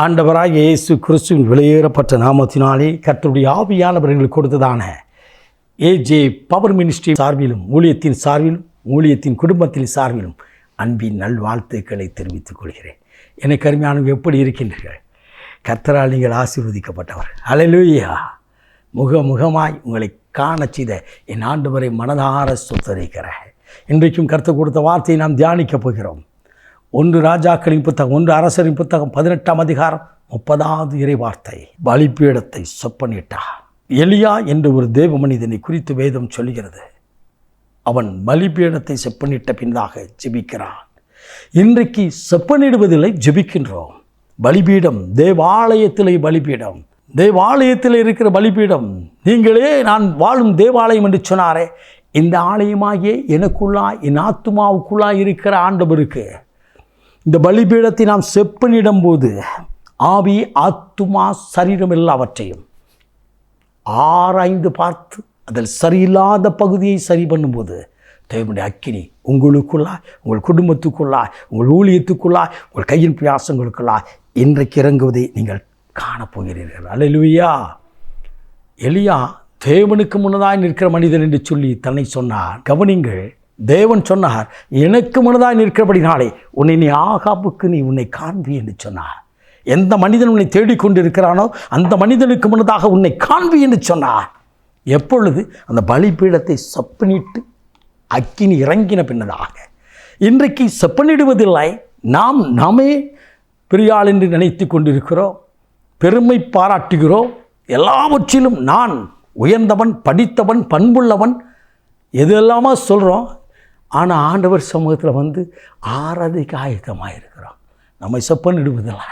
ஆண்டவராக இயேசு கிறிஸ்துவின் வெளியேறப்பட்ட நாமத்தினாலே கர்த்தருடைய ஆவியானவர்களுக்கு கொடுத்ததான ஏஜே பவர் மினிஸ்ட்ரி சார்பிலும் ஊழியத்தின் சார்பிலும் ஊழியத்தின் குடும்பத்தின் சார்பிலும் அன்பின் நல்வாழ்த்துக்களை தெரிவித்துக் கொள்கிறேன். எனக்கு அருமையானவங்க எப்படி இருக்கின்றீர்கள்? கர்த்தரால் நீங்கள் ஆசீர்வதிக்கப்பட்டவர். அலையிலுயா முக முகமாய் உங்களை காணச் செய்த என் ஆண்டவரை மனதார சுத்தரிக்கிற இன்றைக்கும் கருத்து கொடுத்த வார்த்தையை நாம் தியானிக்கப் போகிறோம். ஒன்று ராஜாக்களின் புத்தகம் ஒன்று அரசரின் புத்தகம் பதினெட்டாம் அதிகாரம் முப்பதாவது இறை வார்த்தை பலிப்பீடத்தை சொப்பனிட்டா. எலியா என்ற ஒரு தேவ மனிதனை குறித்து வேதம் சொல்கிறது அவன் பலிபீடத்தை செப்பனிட்ட பின்னாக ஜெபிக்கிறான். இன்றைக்கு செப்பனிடுவதில்லை ஜெபிக்கின்றோம். பலிபீடம் தேவாலயத்திலே பலிபீடம். தேவாலயத்தில் இருக்கிற பலிபீடம். நீங்களே நான் வாழும் தேவாலயம் என்று சொன்னாரே. இந்த ஆலயமாகியே எனக்குள்ளா என் ஆத்துமாவுக்குள்ளா இருக்கிற ஆண்டவருக்கு இந்த பலிபீடத்தை நாம் செப்பனிடும் போது ஆவி ஆத்துமா சரீரம் எல்லாவற்றையும் ஆராய்ந்து பார்த்து அதில் சரியில்லாத பகுதியை சரி பண்ணும்போது தேவனுடைய அக்கினி உங்களுக்குள்ளாய் உங்கள் குடும்பத்துக்குள்ளாய் உங்கள் ஊழியத்துக்குள்ளாய் உங்கள் கையின் பியாசங்களுக்குள்ளாய் இன்றைக்கு இறங்குவதை நீங்கள் காணப்போகிறீர்கள் அல்லேலூயா எலியா தேவனுக்கு முன்னதாக நிற்கிற மனிதன் என்று சொல்லி தன்னை சொன்னார். கவனிங்கள் தேவன் சொன்னார் எனக்கு முன்னதாய் நிற்கிறபடினாலே உன்னை நீ ஆகாப்புக்கு நீ உன்னை காண்பி என்று சொன்னார். எந்த மனிதன் உன்னை தேடிக்கொண்டிருக்கிறானோ அந்த மனிதனுக்கு முன்னதாக உன்னை காண்பி என்று சொன்னார். எப்பொழுது அந்த பலிபீடத்தை செப்பனிட்டு அக்கினி இறங்கின பின்னதாக இன்றைக்கு செப்பனிடுவதில்லை நாம் நாமே பெரியாள் என்று நினைத்து கொண்டிருக்கிறோம் பெருமை பாராட்டுகிறோம் எல்லாவற்றிலும் நான் உயர்ந்தவன் படித்தவன் பண்புள்ளவன் எது எல்லாமா சொல்கிறோம் ஆனால் ஆண்டவர் சமூகத்தில் வந்து ஆராதிக்க ஆயத்தமாக இருக்கிறோம் நம்மை செப்பனிடுவதில்லை.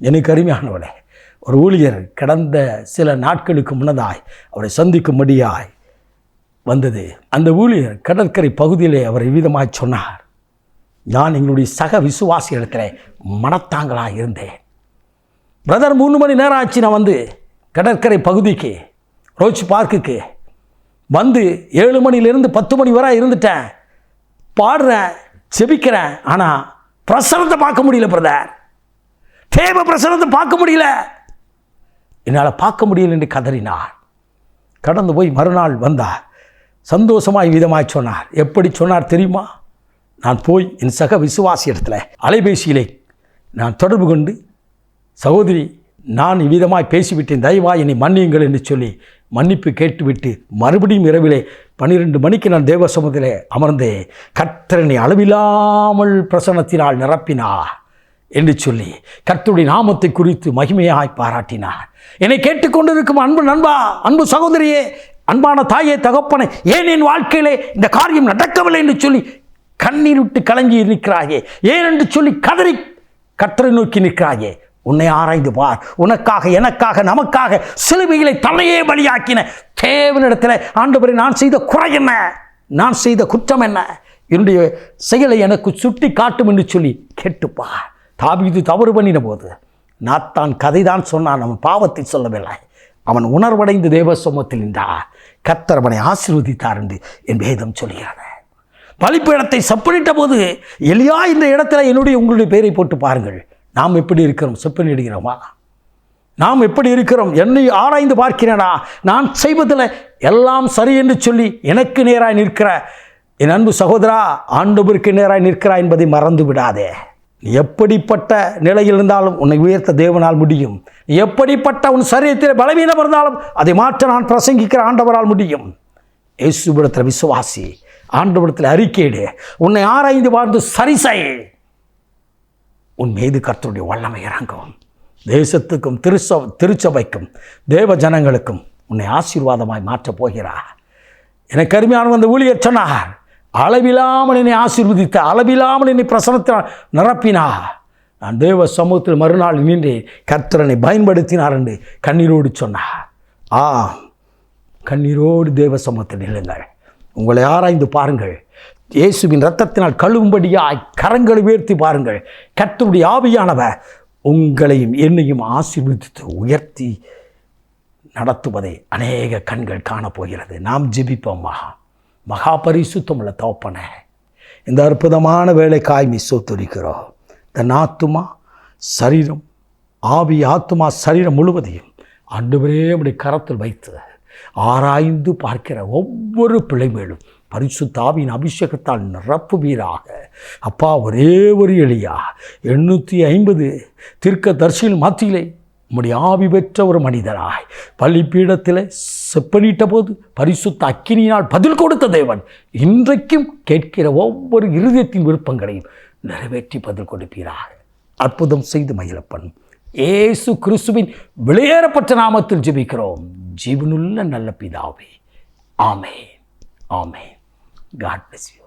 எனக்கு அருமையானவளே ஒரு ஊழியர் கடந்த சில நாட்களுக்கு முன்னதாய் அவரை சந்திக்கும்படியாய் வந்தது. அந்த ஊழியர் கடற்கரை பகுதியிலே அவர் விதமாக சொன்னார் நான் எங்களுடைய சக விசுவாசி இடத்துல மனத்தாங்களாக இருந்தேன். பிரதர் மூணு மணி நேரம் ஆச்சு நான் வந்து கடற்கரை பகுதிக்கு ரோச் பார்க்குக்கு வந்து ஏழு மணிலேருந்து பத்து மணி வரை இருந்துட்டேன். பாடுறேன் செபிக்கிறேன் ஆனால் பிரசனத்தை பார்க்க முடியல பிரதர் தேவ பிரசனத்தை பார்க்க முடியல. என்னால் பார்க்க முடியல என்று கதறினார். கடந்து போய் மறுநாள் வந்தார். சந்தோஷமாய் விதமாய் சொன்னார். எப்படி சொன்னார் தெரியுமா? நான் போய் என் சக விசுவாசி இடத்துல அலைபேசியிலே நான் தொடர்பு கொண்டு சகோதரி நான் இவ்விதமாய் பேசிவிட்டேன் தயவாய் என்னை மன்னியுங்கள் என்று சொல்லி மன்னிப்பு கேட்டுவிட்டு மறுபடியும் இரவிலே பன்னிரெண்டு மணிக்கு நான் தேவ சமூகத்திலே அமர்ந்தே கர்த்தரனை அளவில்லாமல் பிரசனத்தினால் நிரப்பினா? என்று சொல்லி கர்த்தருடைய நாமத்தை குறித்து மகிமையாய் பாராட்டினார். என்னை கேட்டுக்கொண்டிருக்கும் அன்பு நண்பா அன்பு சகோதரியே அன்பான தாயே தகப்பனை ஏன் என் வாழ்க்கையிலே இந்த காரியம் நடக்கவில்லை என்று சொல்லி கண்ணீர் விட்டு கலங்கி நிற்கிறாயே ஏன் என்று சொல்லி கதறி கர்த்தரை நோக்கி நிற்கிறாயே? உன்னை ஆராய்ந்து பார். உனக்காக எனக்காக நமக்காக சிலுவைகளை தலையே பலியாக்கின தேவனிடத்தில் ஆண்டவரை நான் செய்த குறை என்ன? நான் செய்த குற்றம் என்ன? என்னுடைய செயலை எனக்கு சுட்டி காட்டும் என்று சொல்லி கேட்டுப்பார். தாபீது தவறு பண்ணின போது நாத்தான் கதை தான் சொன்னான். அவன் பாவத்தை சொல்லவில்லை. அவன் உணர்வடைந்து தேவ சமூகத்தில் நின்றார். கர்த்தர் அவனை ஆசீர்வதித்தார் என்று என் வேதம் சொல்கிறது. பலிப்பீடத்தை செப்பனிட்ட போது எலியா இந்த இடத்துல என்னுடைய உங்களுடைய பேரை போட்டு பாருங்கள். நாம் எப்படி இருக்கிறோம்? செப்பனிடுகிறோமா நாம் எப்படி இருக்கிறோம்? என்னை ஆராய்ந்து பார்க்கிறேனா? நான் செய்வதில் எல்லாம் சரி என்று சொல்லி எனக்கு நேராய் நிற்கிற என் அன்பு சகோதரா ஆண்டவருக்கு நேராய் நிற்கிறாய் என்பதை மறந்து விடாதே. நீ எப்படிப்பட்ட நிலையில் இருந்தாலும் உன்னை உயர்த்த தேவனால் முடியும். நீ எப்படிப்பட்ட உன் சரீரத்தில் பலவீனம் இருந்தாலும் அதை மாற்ற நான் பிரசங்கிக்கிற ஆண்டவரால் முடியும். இயேசுவிடத்தில் விசுவாசி ஆண்டவரத்தில் அறிக்கையிடு. உன்னை ஆராய்ந்து வாழ்ந்து சரி செய் உன் மீது கர்த்தருடைய வல்லமை இறங்கும். தேசத்துக்கும் திருச்ச திருச்சபைக்கும் தேவ ஜனங்களுக்கும் உன்னை ஆசீர்வாதமாய் மாற்றப் போகிறார். எனக்கு அருமையான அந்த ஊழியர் சொன்னார். அளவில்லாமல் என்னை ஆசீர்வதித்த அளவில்லாமல் என்னை பிரசனத்தினால் நிரப்பினார். நான் தேவ சமூகத்தில் மறுநாள் நின்று கர்த்தரனை பயன்படுத்தினார் என்று கண்ணீரோடு சொன்னார். ஆ கண்ணீரோடு தேவ சமூகத்தில் நில்லுங்கள். உங்களை ஆராய்ந்து பாருங்கள். இயேசுவின் ரத்தத்தினால் கழுவும்படியாய் கரங்களை உயர்த்தி பாருங்கள். கர்த்தருடைய ஆவியானவர் உங்களையும் என்னையும் ஆசீர்வதித்து உயர்த்தி நடத்துவதை அநேக கண்கள் காணப்போகிறது. நாம் ஜெபிப்போம் மகா. மகா பரிசுத்தமுள்ள தோப்பன இந்த அற்புதமான வேலைக்காய் மிஸ்ஸோத்தொரிக்கிறோம் தன் ஆத்துமா சரீரம் ஆவி ஆத்மா சரீரம் முழுவதையும் அன்றுவரே அப்படி கரத்தில் வைத்து ஆராய்ந்து பார்க்கிற ஒவ்வொரு பிள்ளை மேலும் பரிசுத்தாவின் அபிஷேகத்தால் நிரப்புவீராக. அப்பா ஒரே ஒரு எளியா எண்ணூற்றி ஐம்பது தீர்க்க தரிசிகள் மத்தியிலே உம்முடைய ஆவி பெற்ற ஒரு மனிதராய் பள்ளிப்பீடத்தில் செப்பனிட்ட போது பரிசுத்த அக்கினியினால் பதில் கொடுத்த தேவன் இன்றைக்கும் கேட்கிற ஒவ்வொரு இருதயத்தின் விருப்பங்களையும் நிறைவேற்றி பதில் கொடுப்பீராக. அற்புதம் செய்து மயிலப்பன் ஏசு கிறிஸ்துவின் வெளியேறப்பட்ட நாமத்தில் ஜெபிக்கிறோம். ஜீவனுள்ள நல்ல பிதாவே. ஆமே ஆமே காட் bless you